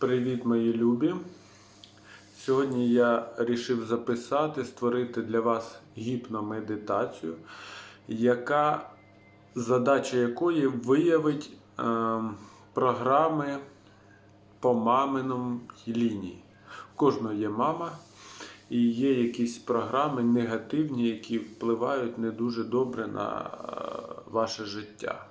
Привіт, мої любі! Сьогодні я вирішив записати, створити для вас гіпномедитацію, яка задача якої виявить е, програми по маминому лінії. У кожного є мама, і є якісь програми негативні, які впливають не дуже добре на е, ваше життя.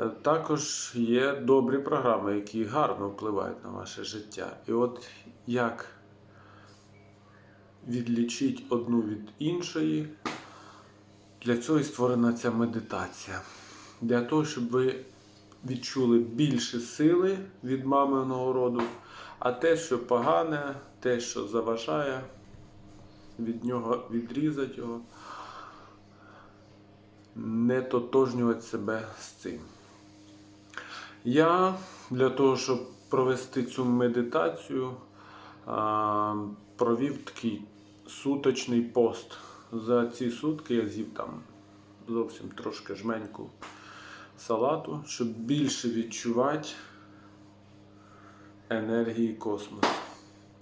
Е, Також є добрі програми, які гарно впливають на ваше життя. І от як відлічити одну від іншої, для цього і створена ця медитація. Для того, щоб ви відчули більше сили від маминого роду, а те, що погане, те, що заважає, від нього відрізати його, не тотожнювати себе з цим. Я для того, щоб провести цю медитацію, провів такий суточний пост. За ці сутки я з'їв там зовсім трошки жменьку салату, щоб більше відчувати енергії космосу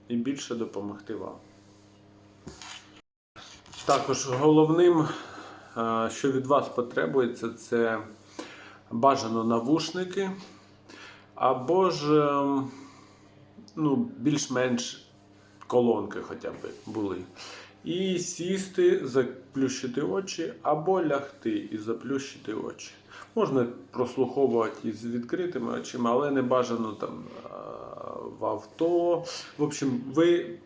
і більше допомогти вам. Також головним, що від вас потребується, це бажано навушники, або ж ем, ну, більш-менш колонки хоча б були. І сісти, заплющити очі, або лягти і заплющити очі. Можна прослуховувати із відкритими очима, але не бажано там в авто. В общем, ви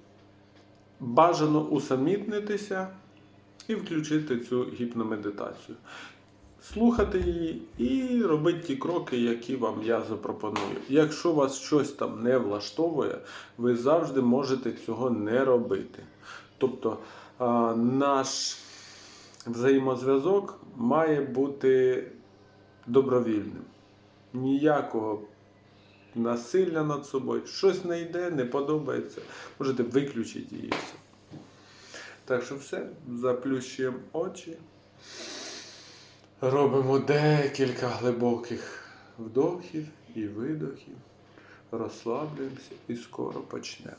бажано усамітнитися і включити цю гіпномедитацію слухати її і робити ті кроки, які вам я запропоную. Якщо вас щось там не влаштовує, ви завжди можете цього не робити. Тобто наш взаємозв'язок має бути добровільним. Ніякого насилля над собою. Щось не йде, не подобається. Можете виключити її. все. Так що все, заплющуємо очі. Робимо декілька глибоких вдохів і видохів. Розслаблюємося і скоро почнемо.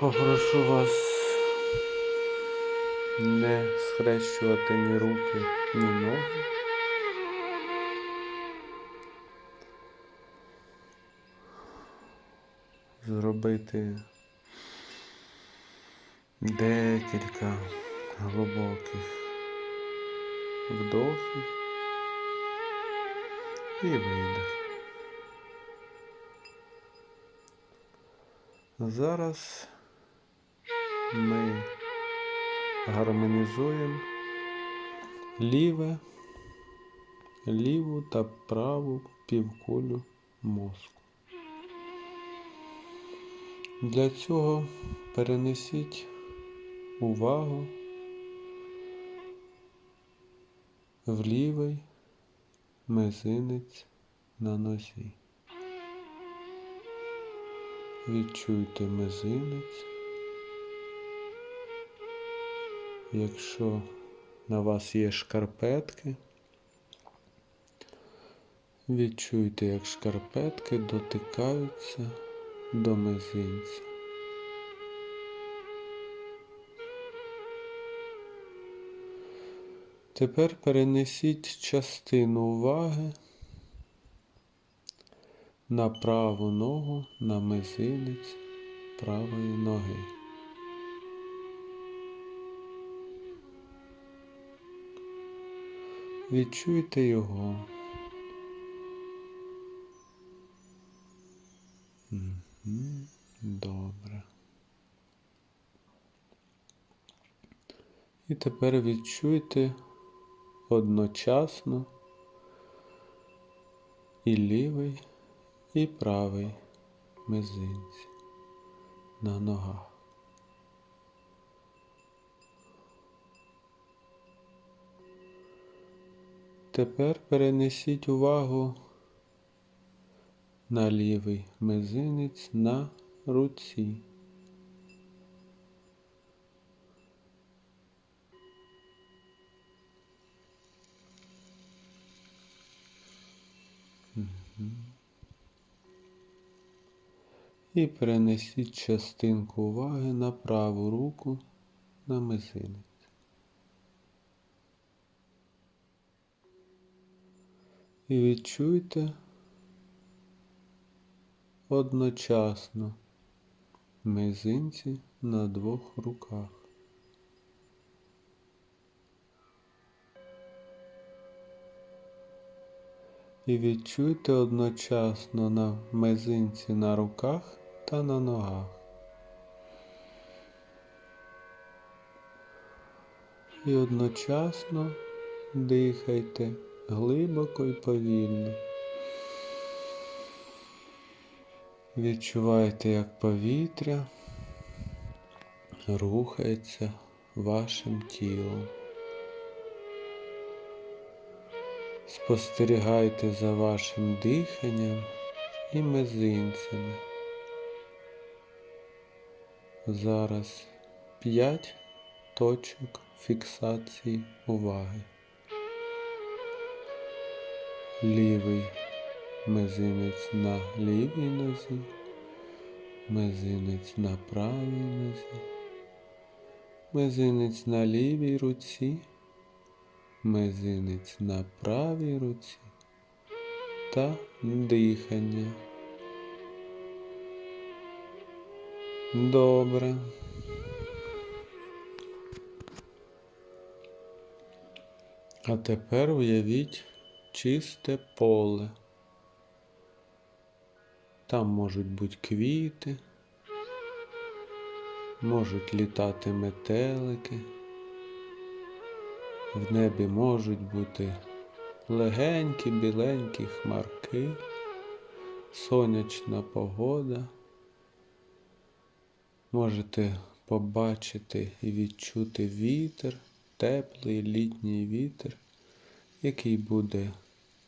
Попрошу вас не схрещувати ні руки, ні ноги. Зробити декілька глибоких вдохів і видохів. Зараз ми гармонізуємо ліве, ліву та праву півкулю мозку. Для цього перенесіть увагу в лівий мизинець на нозі. Відчуйте мизинець. Якщо на вас є шкарпетки, відчуйте, як шкарпетки дотикаються до мизинця. Тепер перенесіть частину уваги на праву ногу на мизинець правої ноги. Відчуйте його. Мгм, Добре. І тепер відчуйте одночасно і лівий, і правий мизинці на ногах. Тепер перенесіть увагу на лівий мизинець на руці. І перенесіть частинку уваги на праву руку на мизинець. І відчуйте одночасно мизинці на двох руках. І відчуйте одночасно на мизинці на руках та на ногах. І одночасно дихайте глибоко і повільно. Відчувайте, як повітря рухається вашим тілом. Спостерігайте за вашим диханням і мизинцями. Зараз п'ять точок фіксації уваги. Лівий мизинець на лівій нозі, мизинець на правій нозі, мизинець на лівій руці, мизинець на правій руці та дихання. Добре. А тепер уявіть чисте поле. Там можуть бути квіти, можуть літати метелики, в небі можуть бути легенькі біленькі хмарки, сонячна погода. Можете побачити і відчути вітер, теплий літній вітер, який буде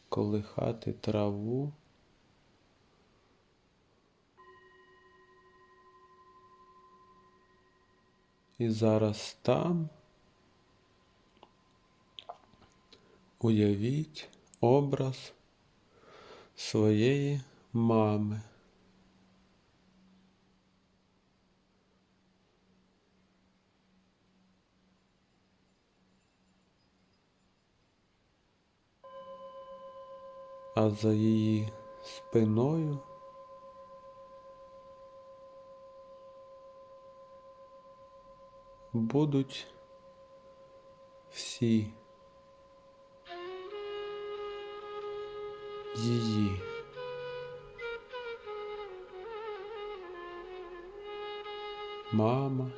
колихати траву. І зараз там уявіть образ своєї мами. А за її спиною будуть всі її мама,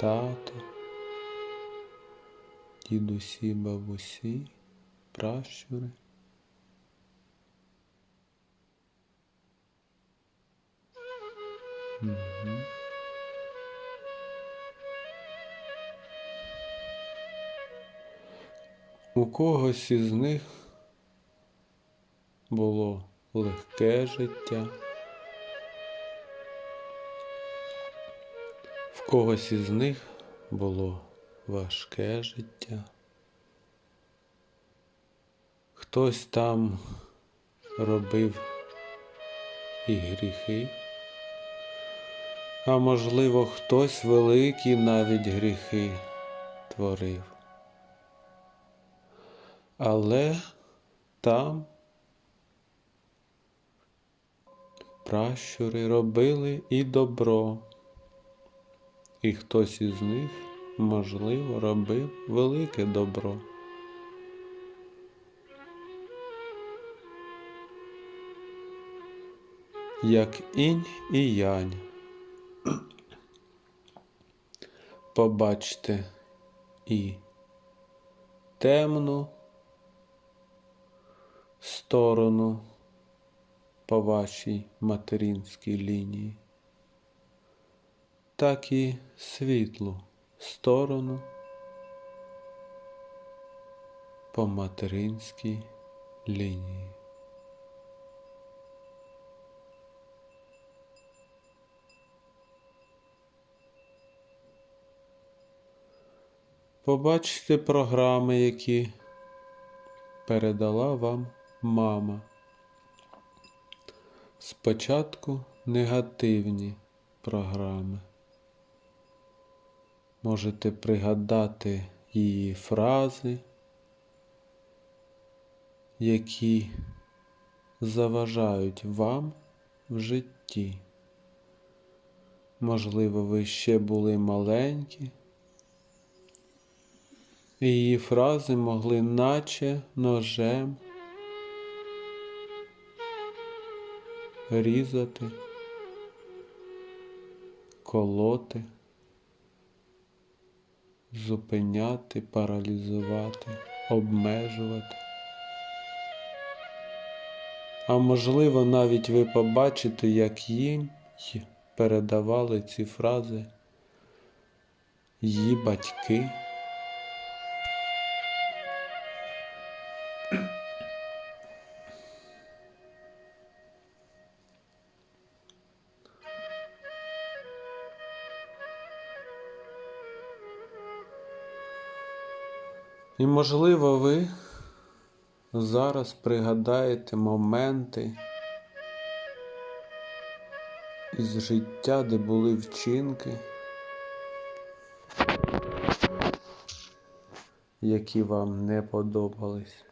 тато, дідусі, бабусі, пращури. У когось із них було легке життя, в когось із них було важке життя. Хтось там робив і гріхи, а можливо, хтось великі навіть гріхи творив. Але там пращури робили і добро, і хтось із них, можливо, робив велике добро. Як інь і янь. Побачте і темну сторону по вашій материнській лінії, так і світлу сторону по материнській лінії. Побачите програми, які передала вам мама. Спочатку негативні програми. Можете пригадати її фрази, які заважають вам в житті. Можливо, ви ще були маленькі, і її фрази могли наче ножем різати, колоти, зупиняти, паралізувати, обмежувати. А можливо, навіть ви побачите, як їм передавали ці фрази її батьки. І можливо, ви зараз пригадаєте моменти із життя, де були вчинки, які вам не подобались.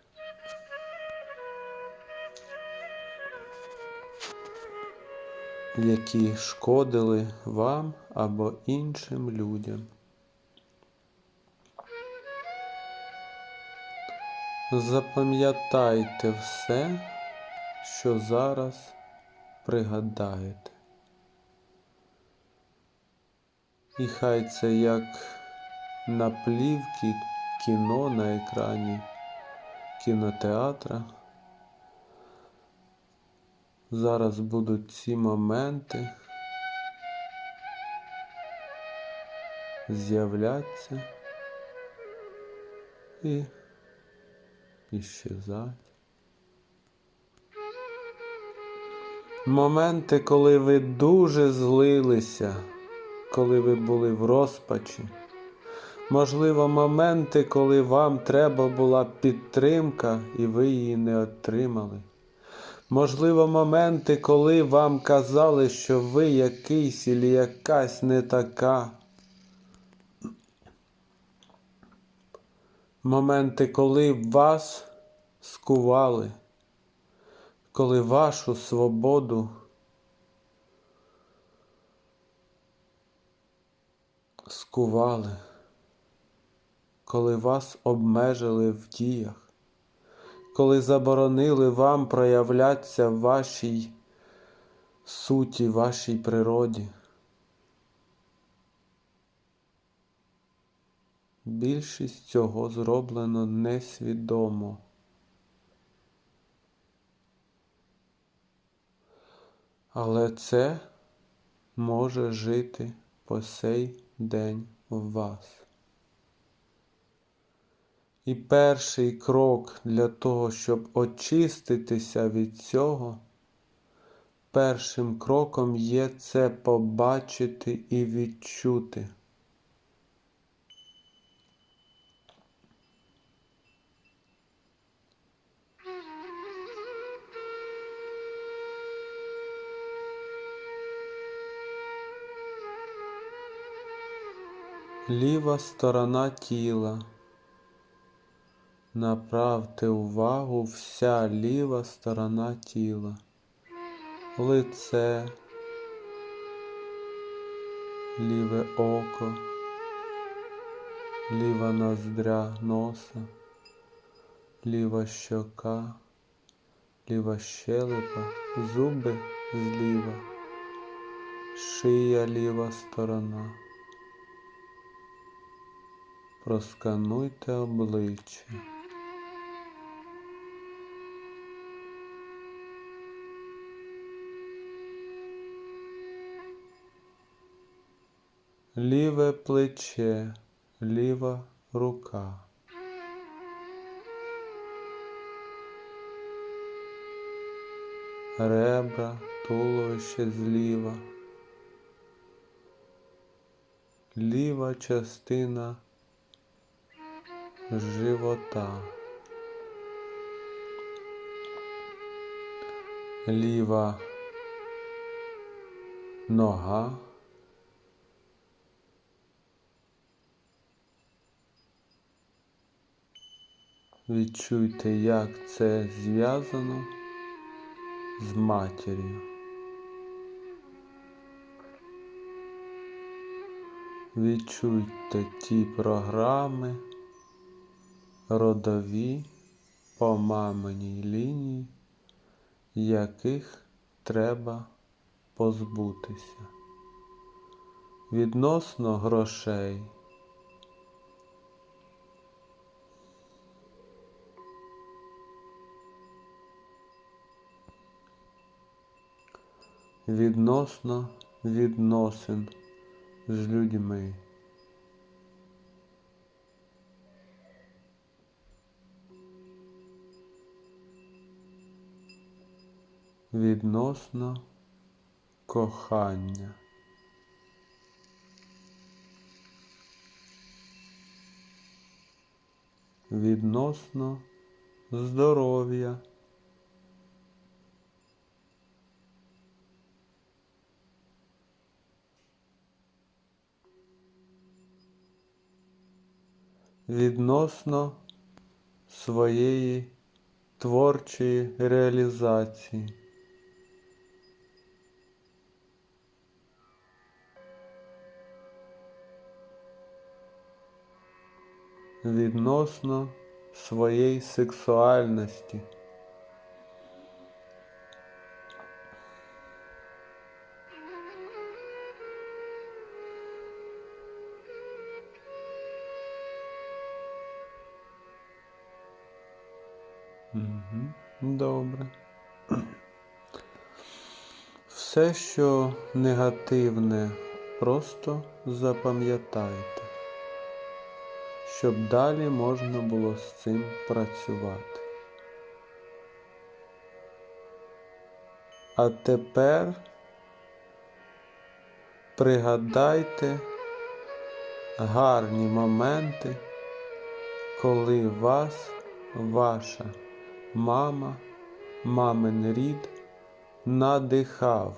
Які шкодили вам або іншим людям. Запам'ятайте все, що зараз пригадаєте. І хай це як на плівці кіно на екрані кінотеатра. Зараз будуть ці моменти з'являться і іщезать. Моменти, коли ви дуже злилися, коли ви були в розпачі. Можливо, моменти, коли вам треба була підтримка і ви її не отримали. Можливо, моменти, коли вам казали, що ви якийсь і якась не така. Моменти, коли вас скували, коли вашу свободу скували, коли вас обмежили в діях, коли заборонили вам проявлятися в вашій суті, вашій природі. Більшість цього зроблено несвідомо. Але це може жити по сей день в вас. І перший крок для того, щоб очиститися від цього, першим кроком є це побачити і відчути. Ліва сторона тіла. Направте увагу вся ліва сторона тіла, лице, ліве око, ліва ноздря носа, ліва щока, ліва щелепа, зуби зліва, шия ліва сторона. Проскануйте обличчя. Ліве плече, ліва рука. Ребра, туловище зліва. Ліва частина живота. ліва нога. Відчуйте, як це зв'язано з матір'ю. Відчуйте ті програми, родові по маминій лінії, яких треба позбутися. Відносно грошей. Відносно відносин з людьми. Відносно кохання. Відносно здоров'я. Відносно своєї творчої реалізації. Відносно своєї сексуальності. Мгм, Добре. Все, що негативне, просто запам'ятайте, щоб далі можна було з цим працювати. А тепер пригадайте гарні моменти, коли вас ваша мама, мамин рід надихав,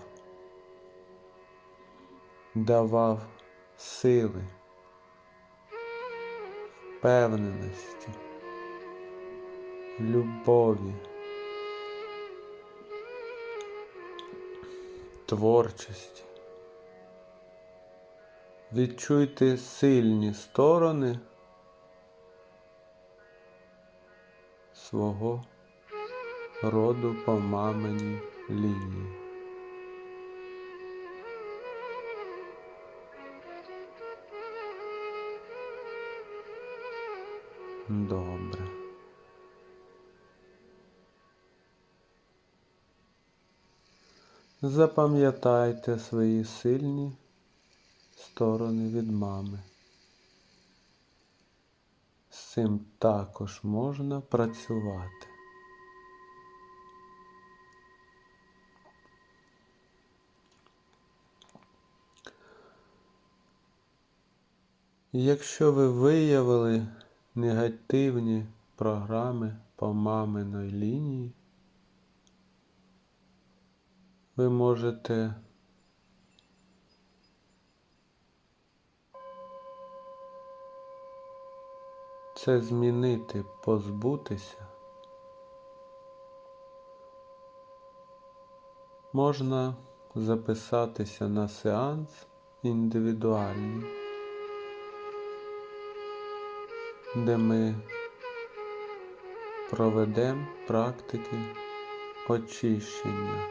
давав сили, впевненості, любові, творчості. Відчуйте сильні сторони свого роду по маминій лінії. Добре. Запам'ятайте свої сильні сторони від мами. З цим також можна працювати. Якщо ви виявили негативні програми по маминої лінії, ви можете це змінити, позбутися. Можна записатися на сеанс індивідуальний, де ми проведемо практики очищення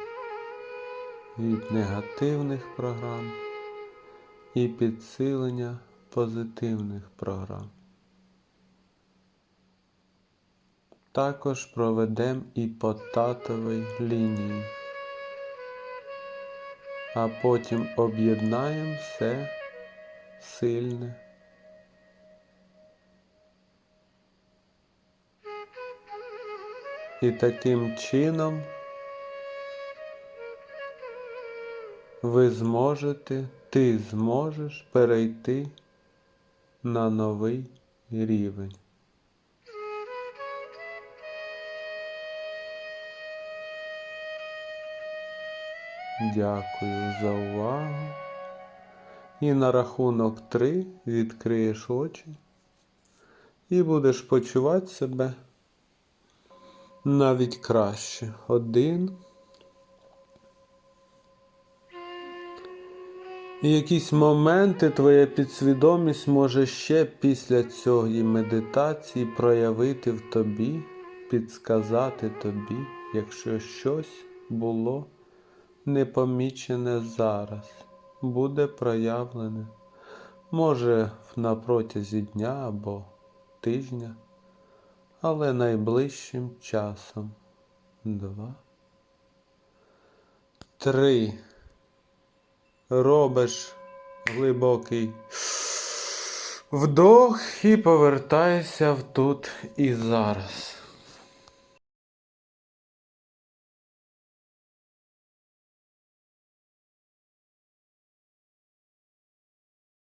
від негативних програм і підсилення позитивних програм. Також проведемо і по татовій лінії, а потім об'єднаємо все сильне. І таким чином ви зможете, ти зможеш перейти на новий рівень. Дякую за увагу. І на рахунок три відкриєш очі і будеш почувати себе навіть краще. Один. І якісь моменти твоя підсвідомість може ще після цієї медитації проявити в тобі, підсказати тобі, якщо щось було непомічене зараз, буде проявлене, може на протязі дня або тижня, але найближчим часом. Два. Три. Робиш глибокий вдох і повертайся в тут і зараз.